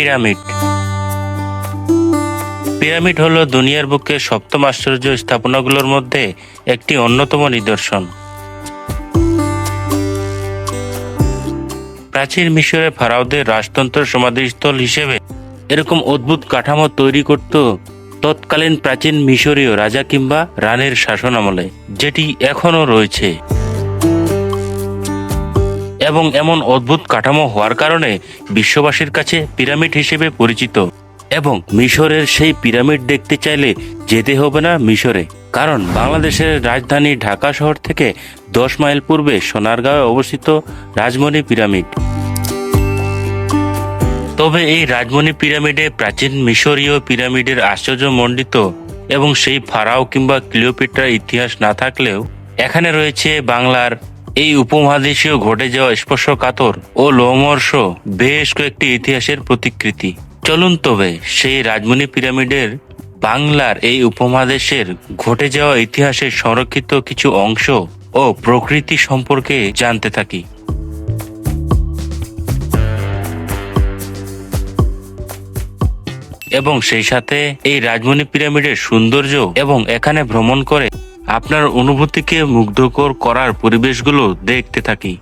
Pyramid. Pyramid হলো দুনিয়ার বুকে সপ্তম আশ্চর্য স্থাপনাগুলোর মধ্যে একটি অন্যতম নিদর্শন। প্রাচীন মিশরে ফারাওদের রাজতন্ত্র সমাধিস্থল হিসেবে এরকম অদ্ভুত কাঠামো তৈরি করত তৎকালীন প্রাচীন মিশরীয় রাজা কিংবা রানের শাসন আমলে যেটি এখনও রয়েছে। এবং এমন অদ্ভুত কাঠামো হওয়ার কারণে বিশ্ববাসীর কাছে পিরামিড হিসেবে পরিচিত। এবং মিশরের সেই পিরামিড দেখতে চাইলে যেতে হবে না মিশরে, কারণ বাংলাদেশের রাজধানী ঢাকা শহর থেকে দশ মাইল পূর্বে সোনারগাঁয়ে অবস্থিত রাজমণি পিরামিড। তবে এই রাজমণি পিরামিডে প্রাচীন মিশরীয় পিরামিডের আশ্চর্যমণ্ডিত এবং সেই ফারাও কিংবা ক্লিওপেট্রার ইতিহাস না থাকলেও এখানে রয়েছে বাংলার এই উপমহাদেশীয় ঘটে যাওয়া স্পর্শকাতর ও লোমর্ষ বেশ কয়েকটি ইতিহাসের প্রতিকৃতি। চলুন তবে সেই রাজমণি পিরামিডের বাংলার এই উপমহাদেশের ঘটে যাওয়া ইতিহাসের সংরক্ষিত কিছু অংশ ও প্রকৃতি সম্পর্কে জানতে থাকি। এবং সেই সাথে এই রাজমণি পিরামিডের সৌন্দর্য এবং এখানে ভ্রমণ করে আপনার অনুভূতিকে মুগ্ধকর করার পরিবেশগুলো দেখতে থাকি।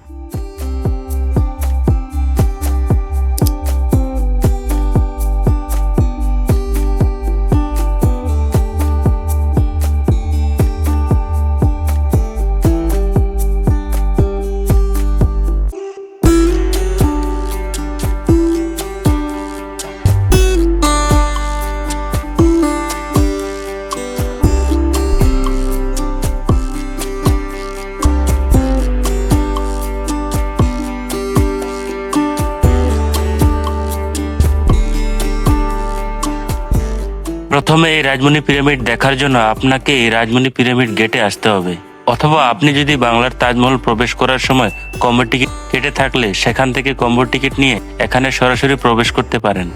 প্রথমে এই রাজমণি পিরামিড দেখার জন্য আপনাকে এই রাজমণি পিরামিড গেটে আসতে হবে। অথবা আপনি যদি বাংলার তাজমহল প্রবেশ করার সময় কম্বো টিকিট কেটে থাকলে সেখান থেকে কম্বো টিকিট নিয়ে এখানে সরাসরি প্রবেশ করতে পারেন।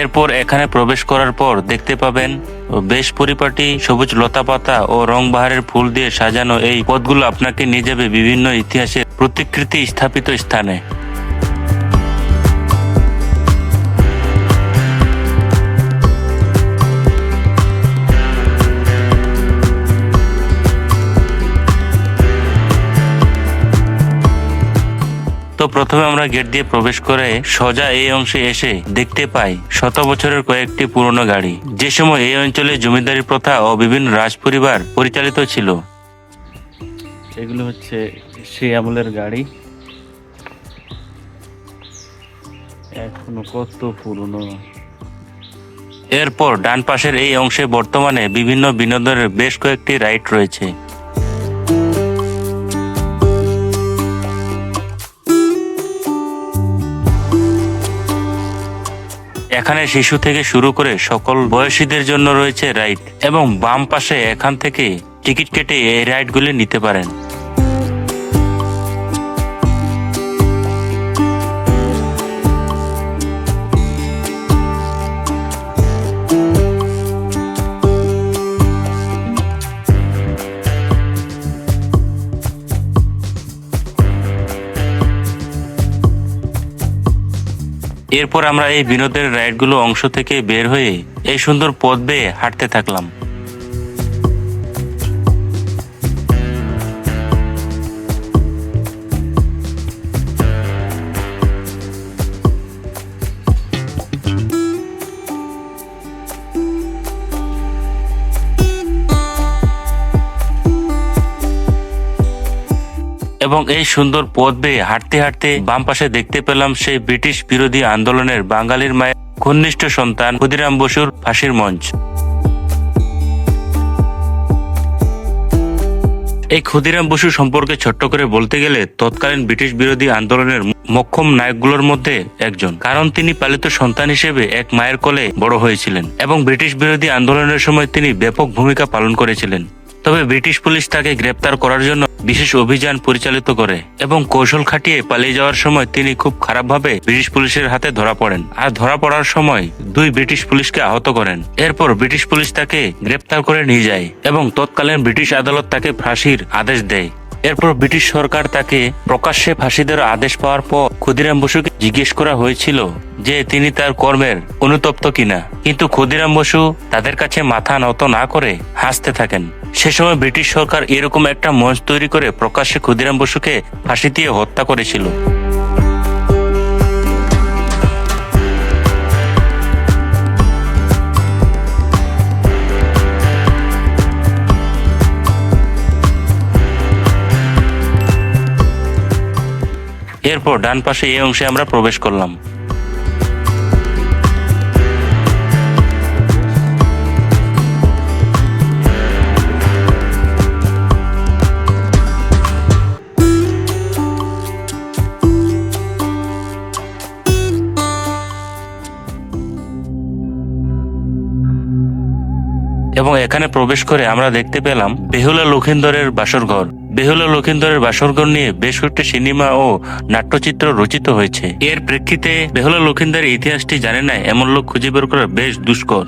এরপর এখানে প্রবেশ করার পর দেখতে পাবেন, বেশ পরিপাটি সবুজ লতাপাতা ও রংবাহারের ফুল দিয়ে সাজানো এই পথগুলো আপনাকে নিয়ে যাবে বিভিন্ন ইতিহাসের প্রতিকৃতি স্থাপিত স্থানে। প্রথমে আমরা গেট দিয়ে প্রবেশ করে সোজা এই অংশে এসে দেখতে পাই শত বছরের কয়েকটি পুরনো গাড়ি। যে সময় এই অঞ্চলে জমিদারি প্রথা ও বিভিন্ন রাজপরিবার পরিচালিত ছিল। এগুলো হচ্ছে সেই আমলের গাড়ি। এখনও কত পুরনো। এরপর ডান পাশের এই অংশে বর্তমানে বিভিন্ন বিনোদনের বেশ কয়েকটি রাইড রয়েছে। এখানে শিশু থেকে শুরু করে সকল বয়সীদের জন্য রয়েছে রাইড এবং বাম পাশে এখান থেকে টিকিট কেটে এই রাইডগুলি নিতে পারেন। এরপর আমরা এই বিনোদের রাইডগুলো অংশ থেকে বের হয়ে এই সুন্দর পথ বেয়ে হাঁটতে থাকলাম। এবং এই সুন্দর পথ বেয়ে হাঁটতে হাঁটতে বাম পাশে দেখতে পেলাম সেই ব্রিটিশ বিরোধী আন্দোলনের বাঙালির মায়ের ঘনিষ্ঠ সন্তান ক্ষুদিরাম বসুর ফাঁসির মঞ্চ। এই ক্ষুদিরাম বসু সম্পর্কে ছোট্ট করে বলতে গেলে তৎকালীন ব্রিটিশ বিরোধী আন্দোলনের মক্ষম নায়কগুলোর মধ্যে একজন। কারণ তিনি পালিত সন্তান হিসেবে এক মায়ের কোলে বড় হয়েছিলেন এবং ব্রিটিশ বিরোধী আন্দোলনের সময় তিনি ব্যাপক ভূমিকা পালন করেছিলেন। তবে ব্রিটিশ পুলিশ তাকে গ্রেপ্তার করার জন্য বিশেষ অভিযান পরিচালিত করে এবং কৌশল খাটিয়ে পালিয়ে যাওয়ার সময় তিনি খুব খারাপভাবে ব্রিটিশ পুলিশের হাতে ধরা পড়েন। আর ধরা পড়ার সময় দুই ব্রিটিশ পুলিশকে আহত করেন। এরপর ব্রিটিশ পুলিশ তাকে গ্রেপ্তার করে নিয়ে যায় এবং তৎকালীন ব্রিটিশ আদালত তাকে ফাঁসির আদেশ দেয়। এরপর ব্রিটিশ সরকার তাকে প্রকাশ্যে ফাঁসি দেওয়ার আদেশ পাওয়ার পর ক্ষুদিরাম বসুকে জিজ্ঞেস করা হয়েছিল যে তিনি তার কর্মের অনুতপ্ত কিনা। কিন্তু ক্ষুদিরাম বসু তাদের কাছে মাথা নত না করে হাসতে থাকেন। সে সময় ব্রিটিশ সরকার এরকম একটা মঞ্চ তৈরি করে প্রকাশ্যে ক্ষুদিরাম বসুকে ফাঁসি দিয়ে হত্যা করেছিল। এরপর ডান পাশে এই অংশে আমরা প্রবেশ করলাম। এবং এখানে প্রবেশ করে আমরা দেখতে পেলাম বেহুলা লক্ষিন্দরের বাসরঘর। বেহুলা লক্ষিন্দরের বাসরঘর নিয়ে বেশ কয়েকটি সিনেমা ও নাট্যচিত্র রচিত হয়েছে। এর প্রেক্ষিতে বেহুলা লক্ষিন্দরের ইতিহাসটি জানে না এমন লোক খুঁজে বের করা বেশ দুষ্কর।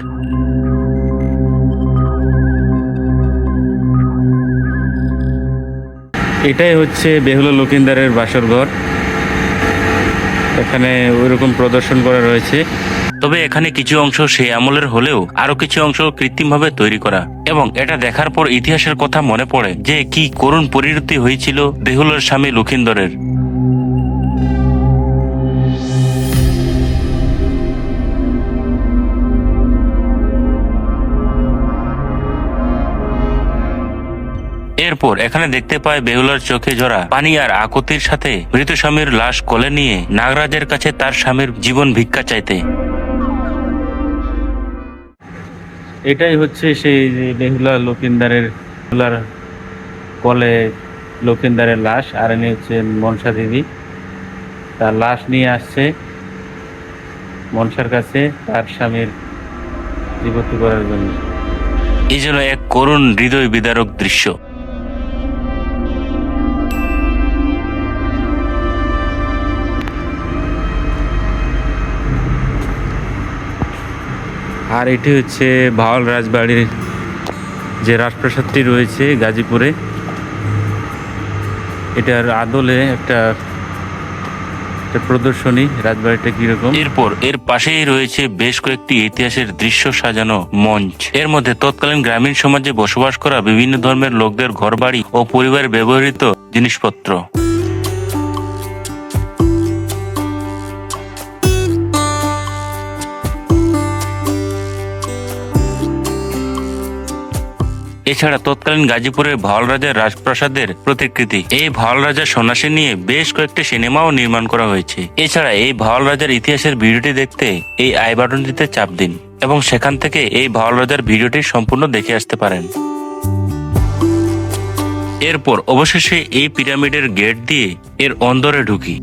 এটাই হচ্ছে বেহুলা লক্ষিন্দারের বাসর ঘর এখানে ওইরকম প্রদর্শন করা রয়েছে। তবে এখানে কিছু অংশ সেই আমলের হলেও আরও কিছু অংশ কৃত্রিমভাবে তৈরি করা। এবং এটা দেখার পর ইতিহাসের কথা মনে পড়ে যে কি করুণ পরিণতি হয়েছিল বেহুলার স্বামী লক্ষিন্দরের। এরপর এখানে দেখতে পায় বেহুলার চোখে জড়া পানি আর আকতির সাথে মৃত স্বামীর লাশ কোলে নিয়ে নাগরাজের কাছে তার স্বামীর জীবন ভিক্ষা চাইতে। এটাই হচ্ছে সেই যে লোকিন্দারের বেহুলার কলে লোকিন্দারের লাশ, আর এনে হচ্ছে মনসা দেবী। তার লাশ নিয়ে আসছে মনসার কাছে তার স্বামীর জীবতি করার জন্য। এই এক করুণ হৃদয় বিদারক দৃশ্য। আর এটি হচ্ছে ভাওয়াল রাজবাড়ির যে রাজপ্রাসাদটি রয়েছে গাজীপুরে। এটার আদলে একটা প্রদর্শনী, রাজবাড়িটা কীরকম? এরপর এর পাশেই রয়েছে বেশ কয়েকটি ইতিহাসের দৃশ্য সাজানো মঞ্চ। এর মধ্যে তৎকালীন গ্রামীণ সমাজে বসবাস করা বিভিন্ন ধর্মের লোকদের ঘরবাড়ি ও পরিবারে ব্যবহৃত জিনিসপত্র। এছাড়া তৎকালীন গাজীপুরের ভাওয়াল রাজার রাজপ্রাসাদের প্রতিকৃতি। এই ভাওয়াল রাজার সন্ন্যাসী নিয়ে বেশ কয়েকটি সিনেমাও নির্মাণ করা হয়েছে। এছাড়া এই ভাওয়াল রাজার ইতিহাসের ভিডিওটি দেখতে এই আই বাটনটিতে চাপ দিন এবং সেখান থেকে এই ভাওয়াল রাজার ভিডিওটি সম্পূর্ণ দেখে আসতে পারেন। এরপর অবশেষে এই পিরামিডের গেট দিয়ে এর অন্দরে ঢুকি।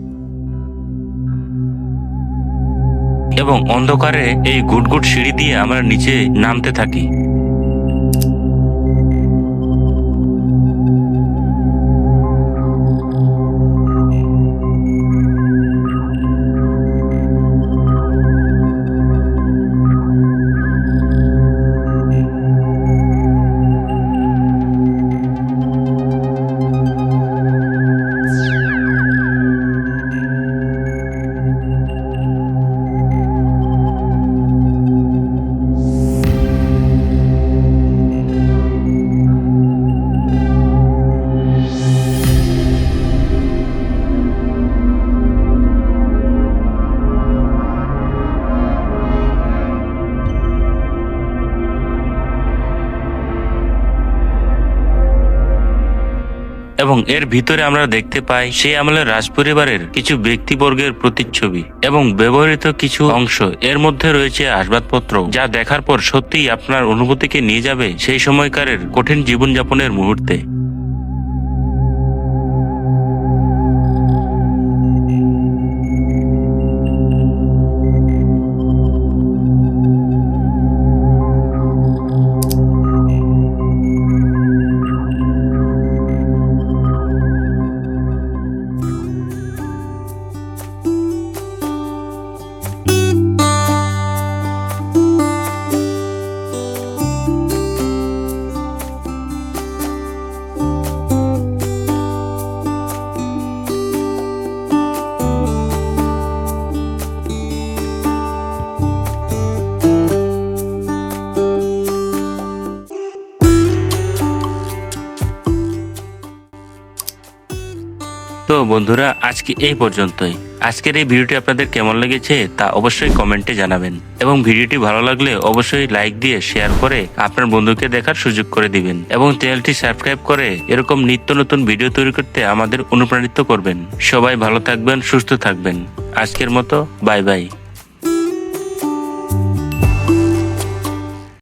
এবং অন্ধকারে এই গুটগুট সিঁড়ি দিয়ে আমরা নিচে নামতে থাকি। এবং এর ভিতরে আমরা দেখতে পাই সেই আমলের রাজপরিবারের কিছু ব্যক্তিবর্গের প্রতিচ্ছবি এবং ব্যবহৃত কিছু অংশ। এর মধ্যে রয়েছে আসবাবপত্র, যা দেখার পর সত্যিই আপনার অনুভূতিকে নিয়ে যাবে সেই সময়কারের কঠিন জীবনযাপনের মুহূর্তে। বন্ধুরা, আজকে এই পর্যন্তই। আজকের এই ভিডিওটি আপনাদের কেমন লেগেছে তা অবশ্যই কমেন্টে জানাবেন। এবং ভিডিওটি ভালো লাগলে অবশ্যই লাইক দিয়ে শেয়ার করে আপনার বন্ধুকে দেখার সুযোগ করে দিবেন। এবং চ্যানেলটি সাবস্ক্রাইব করে এরকম নিত্য নতুন ভিডিও তৈরি করতে আমাদের অনুপ্রাণিত করবেন। সবাই ভালো থাকবেন, সুস্থ থাকবেন। আজকের মতো, বাই বাই।